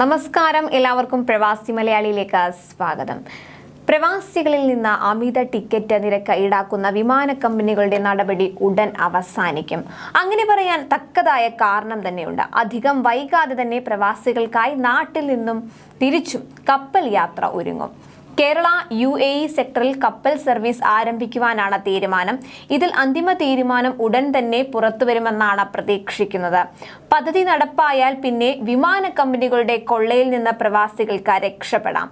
നമസ്കാരം. എല്ലാവർക്കും പ്രവാസി മലയാളിയിലേക്ക് സ്വാഗതം. പ്രവാസികളിൽ നിന്ന് അമിത ടിക്കറ്റ് നിരക്ക് ഈടാക്കുന്ന വിമാന കമ്പനികളുടെ നടപടി ഉടൻ അവസാനിക്കും. അങ്ങനെ പറയാൻ തക്കതായ കാരണം തന്നെയുണ്ട്. അധികം വൈകാതെ തന്നെ പ്രവാസികൾക്കായി നാട്ടിൽ നിന്നും തിരിച്ചും കപ്പൽ യാത്ര ഒരുങ്ങും. കേരള യു എ ഇ സെക്ടറിൽ കപ്പൽ സർവീസ് ആരംഭിക്കുവാനാണ് തീരുമാനം. ഇതിൽ അന്തിമ തീരുമാനം ഉടൻ തന്നെ പുറത്തുവരുമെന്നാണ് പ്രതീക്ഷിക്കുന്നത്. പദ്ധതി നടപ്പായാൽ പിന്നെ വിമാന കമ്പനികളുടെ കൊള്ളയിൽ നിന്ന് പ്രവാസികൾക്ക് രക്ഷപ്പെടാം.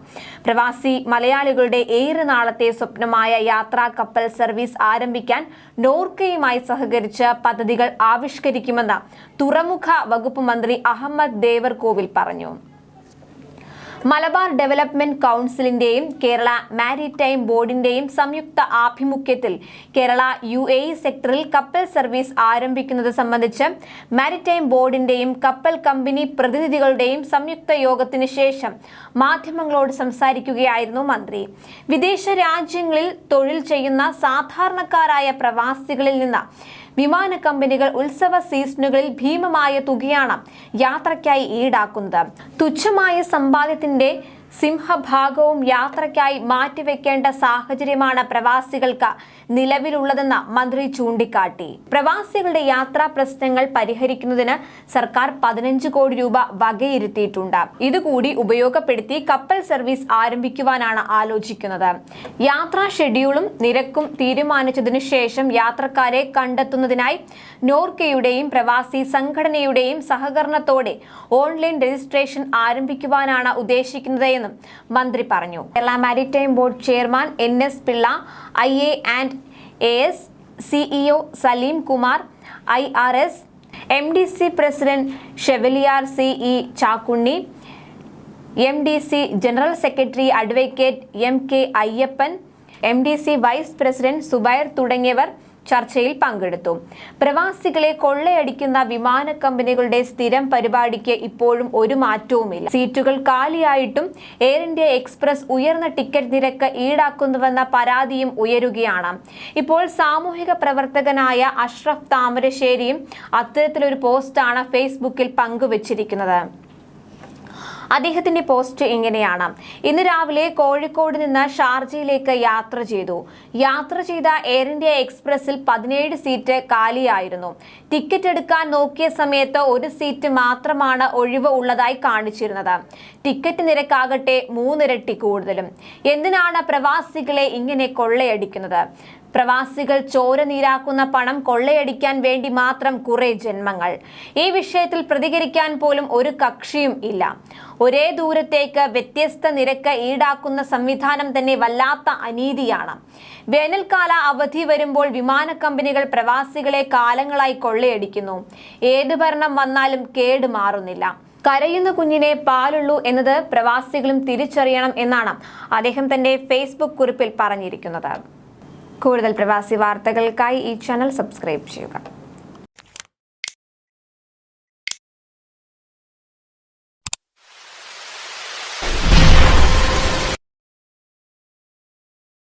പ്രവാസി മലയാളികളുടെ ഏറെ നാളത്തെ സ്വപ്നമായ യാത്രാ കപ്പൽ സർവീസ് ആരംഭിക്കാൻ നോർക്കയുമായി സഹകരിച്ച് പദ്ധതികൾ ആവിഷ്കരിക്കുമെന്ന് തുറമുഖ വകുപ്പ് മന്ത്രി അഹമ്മദ് ദേവർകോവിൽ പറഞ്ഞു. മലബാർ ഡെവലപ്മെന്റ് കൗൺസിലിന്റെയും കേരള മാരിടൈം ബോർഡിന്റെയും സംയുക്ത ആഭിമുഖ്യത്തിൽ കേരള യു എ സെക്ടറിൽ കപ്പൽ സർവീസ് ആരംഭിക്കുന്നത് സംബന്ധിച്ച് മാരിടൈം ബോർഡിന്റെയും കപ്പൽ കമ്പനി പ്രതിനിധികളുടെയും സംയുക്ത യോഗത്തിന് ശേഷം മാധ്യമങ്ങളോട് സംസാരിക്കുകയായിരുന്നു മന്ത്രി. വിദേശ രാജ്യങ്ങളിൽ തൊഴിൽ ചെയ്യുന്ന സാധാരണക്കാരായ പ്രവാസികളിൽ നിന്ന് വിമാന കമ്പനികൾ ഉത്സവ സീസണുകളിൽ ഭീമമായ തുകയാണ് യാത്രയ്ക്കായി ഈടാക്കുന്നത്. തുച്ഛമായ സമ്പാദ്യത്തിന്റെ സിംഹഭാഗവും യാത്രയ്ക്കായി മാറ്റിവെക്കേണ്ട സാഹചര്യമാണ് പ്രവാസികൾക്ക് നിലവിലുള്ളതെന്ന് മന്ത്രി ചൂണ്ടിക്കാട്ടി. പ്രവാസികളുടെ യാത്രാ പ്രശ്നങ്ങൾ പരിഹരിക്കുന്നതിന് സർക്കാർ പതിനഞ്ച് കോടി രൂപ വകയിരുത്തിയിട്ടുണ്ട്. ഇതുകൂടി ഉപയോഗപ്പെടുത്തി കപ്പൽ സർവീസ് ആരംഭിക്കുവാനാണ് ആലോചിക്കുന്നത്. യാത്രാ ഷെഡ്യൂളും നിരക്കും തീരുമാനിച്ചതിനു ശേഷം യാത്രക്കാരെ കണ്ടെത്തുന്നതിനായി നോർക്കയുടെയും പ്രവാസി സംഘടനയുടെയും സഹകരണത്തോടെ ഓൺലൈൻ രജിസ്ട്രേഷൻ ആരംഭിക്കുവാനാണ് ഉദ്ദേശിക്കുന്നത് എന്നും മന്ത്രി പറഞ്ഞു. Kerala maritime board chairman N S Pillai I A and A S CEO Saleem Kumar I R S M D C president chevalier C E Chakkunni M D C general secretary advocate M K Ayyappan M D C vice president Zubair തുടങ്ങിയവർ ചർച്ചയിൽ പങ്കെടുത്തു. പ്രവാസികളെ കൊള്ളയടിക്കുന്ന വിമാന കമ്പനികളുടെ സ്ഥിരം പരിപാടിക്ക് ഇപ്പോഴും ഒരു മാറ്റവുമില്ല. സീറ്റുകൾ കാലിയായിട്ടും എയർ ഇന്ത്യ എക്സ്പ്രസ് ഉയർന്ന ടിക്കറ്റ് നിരക്ക് ഈടാക്കുന്നുവെന്ന പരാതിയും ഉയരുകയാണ്. ഇപ്പോൾ സാമൂഹിക പ്രവർത്തകനായ അഷ്റഫ് താമരശ്ശേരിയും അത്തരത്തിലൊരു പോസ്റ്റാണ് ഫേസ്ബുക്കിൽ പങ്കുവച്ചിരിക്കുന്നത്. അദ്ദേഹത്തിന്റെ പോസ്റ്റ് എങ്ങനെയാണ് ഇന്ന് രാവിലെ കോഴിക്കോട് നിന്ന് ഷാർജയിലേക്ക് യാത്ര ചെയ്തു. യാത്ര ചെയ്ത എയർ ഇന്ത്യ എക്സ്പ്രസിൽ പതിനേഴ് സീറ്റ് കാലിയായിരുന്നു. ടിക്കറ്റ് എടുക്കാൻ നോക്കിയ സമയത്ത് ഒരു സീറ്റ് മാത്രമാണ് ഒഴിവ് ഉള്ളതായി കാണിച്ചിരുന്നത്. ടിക്കറ്റ് നിരക്കാകട്ടെ മൂന്നിരട്ടി കൂടുതലും. എന്തിനാണ് പ്രവാസികളെ ഇങ്ങനെ കൊള്ളയടിക്കുന്നത്? പ്രവാസികൾ ചോര നീരാക്കുന്ന പണം കൊള്ളയടിക്കാൻ വേണ്ടി മാത്രം കുറെ ജന്മങ്ങൾ. ഈ വിഷയത്തിൽ പ്രതികരിക്കാൻ പോലും ഒരു കക്ഷിയും ഇല്ല. ഒരേ ദൂരത്തേക്ക് വ്യത്യസ്ത നിരക്ക് ഈടാക്കുന്ന സംവിധാനം തന്നെ വല്ലാത്ത അനീതിയാണ്. വേനൽക്കാല അവധി വരുമ്പോൾ വിമാന കമ്പനികൾ പ്രവാസികളെ കാലങ്ങളായി കൊള്ളയടിക്കുന്നു. ഏത് ഭരണം വന്നാലും കേട് മാറുന്നില്ല. കരയുന്ന കുഞ്ഞിനെ പാലുള്ളൂ എന്നത് പ്രവാസികളും തിരിച്ചറിയണം എന്നാണ് അദ്ദേഹം തന്റെ ഫേസ്ബുക്ക് കുറിപ്പിൽ പറഞ്ഞിരിക്കുന്നത്. കൂടുതൽ പ്രവാസി വാർത്തകൾക്കായി ഈ ചാനൽ സബ്സ്ക്രൈബ് ചെയ്യുക.